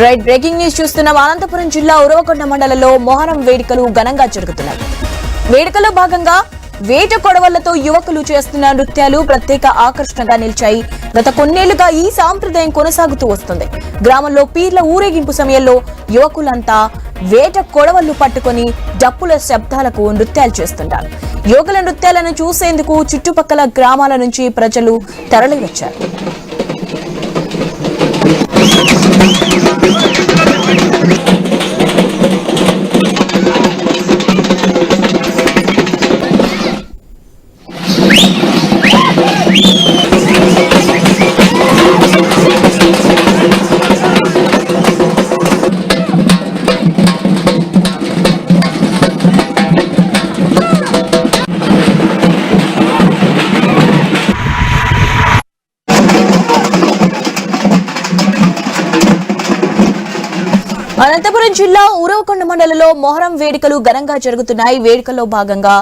Right breaking news చూస్తున్నాం. అనంతపురం జిల్లా ఉరవకొండ మండలంలో మొహరం వేడుకలు ఘనంగా జరుగుతున్నాయి. వేడుకలో భాగంగా వేట కొడవళ్ళతో యువకులు చేస్తున్న నృత్యాలు ప్రత్యేక ఆకర్షణగా నిలిచాయి. గత కొన్నేళ్ళుగా ఈ సాంప్రదాయం కొనసాగుతూ వస్తుంది. గ్రామంలో పీర్ల ఊరేగింపు సమయంలో యువకులంతా వేట కొడవళ్ళు పట్టుకొని డప్పుల శబ్దాలకు నృత్యాలు చేస్తుంటారు. యువకుల నృత్యాలను చూసేందుకు చుట్టుపక్కల గ్రామాల నుంచి ప్రజలు తరలివచ్చారు. అనంతపురం జిల్లా ఉరవకొండ మండలంలో మొహరం వేడుకలు ఘనంగా జరుగుతున్నాయి. వేడుకల్లో భాగంగా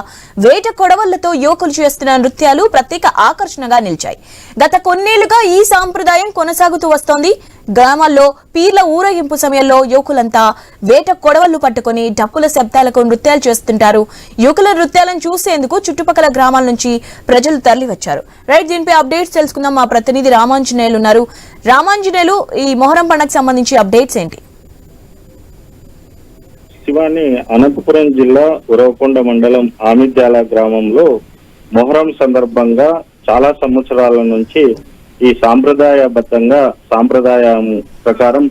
వేట కొడవళ్ళతో యువకులు చేస్తున్న నృత్యాలు ప్రత్యేక ఆకర్షణగా నిలిచాయి. గత కొన్నేళ్ళుగా ఈ సాంప్రదాయం కొనసాగుతూ వస్తోంది. గ్రామాల్లో పీర్ల ఊరేగింపు సమయంలో యువకులంతా వేట కొడవళ్ళు పట్టుకొని డప్పుల శబ్దాలకు నృత్యాలు చేస్తుంటారు. యువకుల నృత్యాలను చూసేందుకు చుట్టుపక్కల గ్రామాల నుంచి ప్రజలు తరలివచ్చారు. రైట్ దీనిపై అప్డేట్స్ తెలుసుకుందాం. మా ప్రతినిధి రామాంజనేయులు ఉన్నారు. రామాంజనేయులు ఈ మొహరం పండుగకు సంబంధించి అప్డేట్స్ ఏంటి? శివాని అనంతపురం జిల్లా ఉరవకొండ మండలం ఆమిద్యాల గ్రామంలో మొహరం సందర్భంగా చాలా సంవత్సరాల నుంచి ఈ సాంప్రదాయబద్ధంగా సాంప్రదాయం ప్రకారం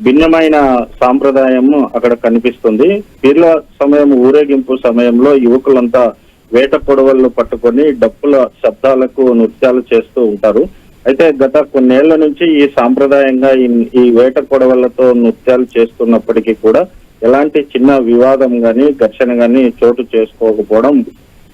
భిన్నమైన సాంప్రదాయము అక్కడ కనిపిస్తుంది. పీర్ల సమయం ఊరేగింపు సమయంలో యువకులంతా వేట పొడవలను పట్టుకొని డప్పుల శబ్దాలకు నృత్యాలు చేస్తూ ఉంటారు. అయితే గత కొన్నేళ్ళ నుంచి ఈ సాంప్రదాయంగా ఈ- ఈ వేట పొడవలతో నృత్యాలు చేస్తున్నప్పటికీ కూడా ఎలాంటి చిన్న వివాదం గాని ఘర్షణ గాని చోటు చేసుకోకపోవడం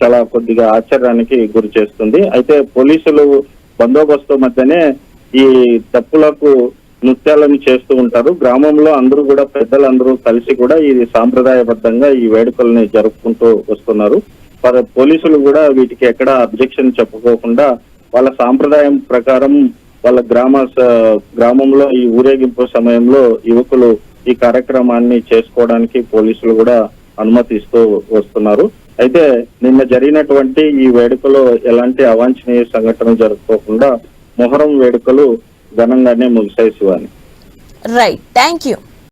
చాలా కొద్దిగా ఆశ్చర్యానికి గురి చేస్తుంది. అయితే పోలీసులు బందోబస్తు మధ్యనే ఈ తప్పులకు నృత్యాలను చేస్తూ ఉంటారు. గ్రామంలో అందరూ కూడా పెద్దలందరూ కలిసి కూడా ఇది సాంప్రదాయబద్ధంగా ఈ వేడుకల్ని జరుపుకుంటూ వస్తున్నారు. పోలీసులు కూడా వీటికి ఎక్కడ అబ్జెక్షన్ చెప్పుకోకుండా వాళ్ళ సాంప్రదాయం ప్రకారం వాళ్ళ గ్రామ స- గ్రామంలో ఈ ఊరేగింపు సమయంలో యువకులు ఈ కార్యక్రమాన్ని చేసుకోవడానికి పోలీసులు కూడా అనుమతిస్తూ వస్తున్నారు. అయితే నిన్న జరిగినటువంటి ఈ వేడుకలో ఎలాంటి అవాంఛనీయ సంఘటన జరుపుకోకుండా మొహరం వేడుకలు ఘనంగానే ముగిసాయి శివాని. Right thank you